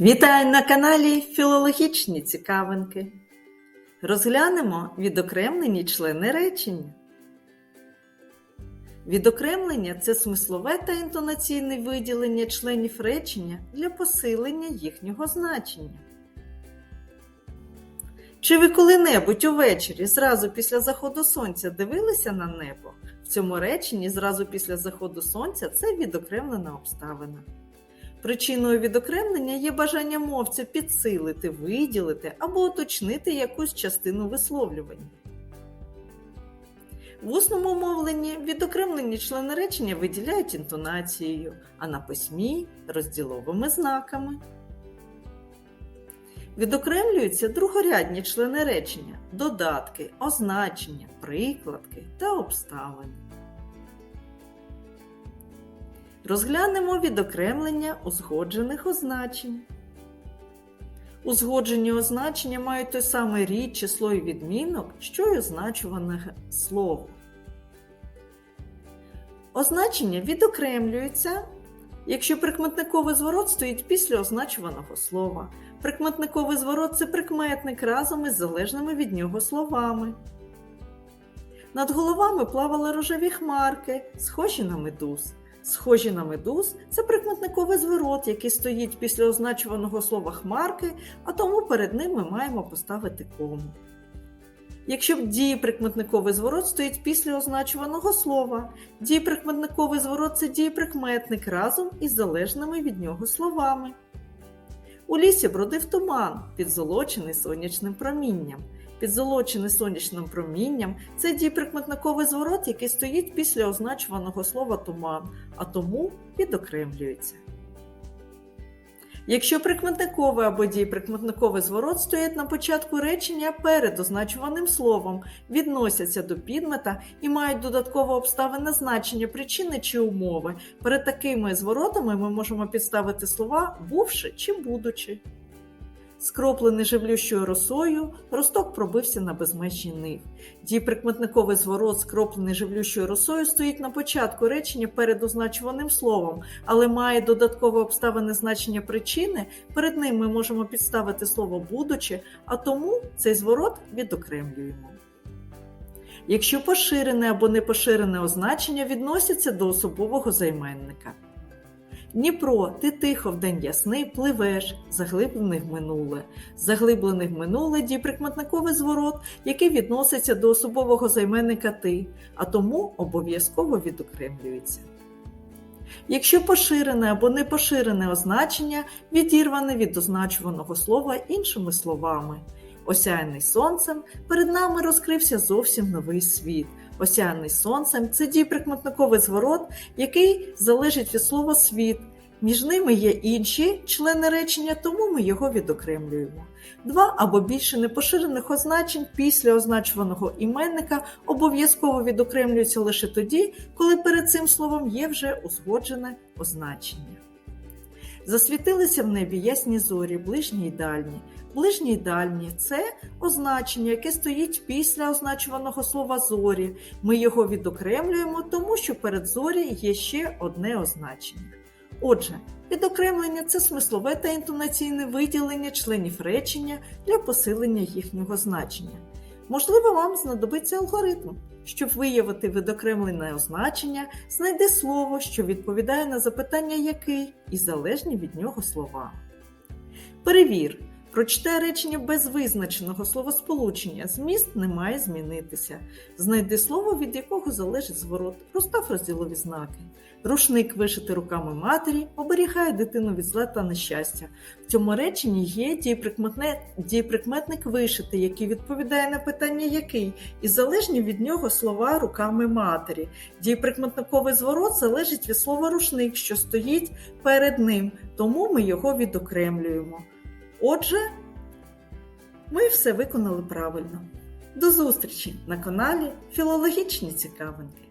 Вітаю на каналі Філологічні цікавинки. Розглянемо відокремлені члени речення. Відокремлення це смислове та інтонаційне виділення членів речення для посилення їхнього значення. Чи ви коли-небудь увечері зразу після заходу сонця дивилися на небо? В цьому реченні зразу після заходу сонця це відокремлена обставина. Причиною відокремлення є бажання мовця підсилити, виділити або уточнити якусь частину висловлювання. В усному мовленні відокремлені члени речення виділяють інтонацією, а на письмі розділовими знаками. Відокремлюються другорядні члени речення, додатки, означення, прикладки та обставини. Розглянемо відокремлення узгоджених означень. Узгоджені означення мають той самий рід, число і відмінок, що й означуване слово. Означення відокремлюються, якщо прикметниковий зворот стоїть після означуваного слова. Прикметниковий зворот це прикметник разом із залежними від нього словами. Над головами плавали рожеві хмарки, схожі на медуз. Схожі на медуз це прикметниковий зворот, який стоїть після означуваного слова хмарки, а тому перед ним ми маємо поставити кому. Якщо дієприкметниковий зворот стоїть після означуваного слова, дієприкметниковий зворот це дієприкметник разом із залежними від нього словами. У лісі бродив туман, підзолочений сонячним промінням. Підзолочений сонячним промінням це дієприкметниковий зворот, який стоїть після означуваного слова туман, а тому відокремлюється. Якщо прикметниковий або дієприкметниковий зворот стоять на початку речення перед означуваним словом, відносяться до підмета і мають додаткове обставине значення причини чи умови, перед такими зворотами ми можемо підставити слова бувши чи будучи. Скроплений живлющою росою, росток пробився на безмежні нив. Дієприкметниковий зворот, скроплений живлющою росою, стоїть на початку речення перед означуваним словом, але має додаткове обставине значення причини. Перед ним ми можемо підставити слово будучи, а тому цей зворот відокремлюємо. Якщо поширене або непоширене означення відносяться до особового займенника. Дніпро, ти тихо вдень ясний пливеш, заглиблений в минуле. Заглиблений в минуле дієприкметниковий зворот, який відноситься до особового займенника ти, а тому обов'язково відокремлюється. Якщо поширене або непоширене означення відірване від означуваного слова іншими словами. Осяяний сонцем, перед нами розкрився зовсім новий світ. Осяяний сонцем це дієприкметниковий зворот, який залежить від слова світ. Між ними є інші члени речення, тому ми його відокремлюємо. Два або більше непоширених означень після означуваного іменника обов'язково відокремлюються лише тоді, коли перед цим словом є вже узгоджене означення. Засвітилися в небі ясні зорі, ближні й дальні. Ближні й дальні це означення, яке стоїть після означуваного слова зорі. Ми його відокремлюємо, тому що перед зорі є ще одне означення. Отже, відокремлення це смислове та інтонаційне виділення членів речення для посилення їхнього значення. Можливо, вам знадобиться алгоритм. Щоб виявити відокремлене означення, знайди слово, що відповідає на запитання який, і залежні від нього слова. Перевір. Прочитай речення без визначеного словосполучення. Зміст не має змінитися. Знайди слово, від якого залежить зворот. Розстав розділові знаки. Рушник вишити руками матері оберігає дитину від зла та нещастя. В цьому реченні є дієприкметне- дієприкметник вишити, який відповідає на питання який, і залежні від нього слова руками матері. Дієприкметниковий зворот залежить від слова рушник, що стоїть перед ним, тому ми його відокремлюємо. Отже, ми все виконали правильно. До зустрічі на каналі Філологічні цікавинки.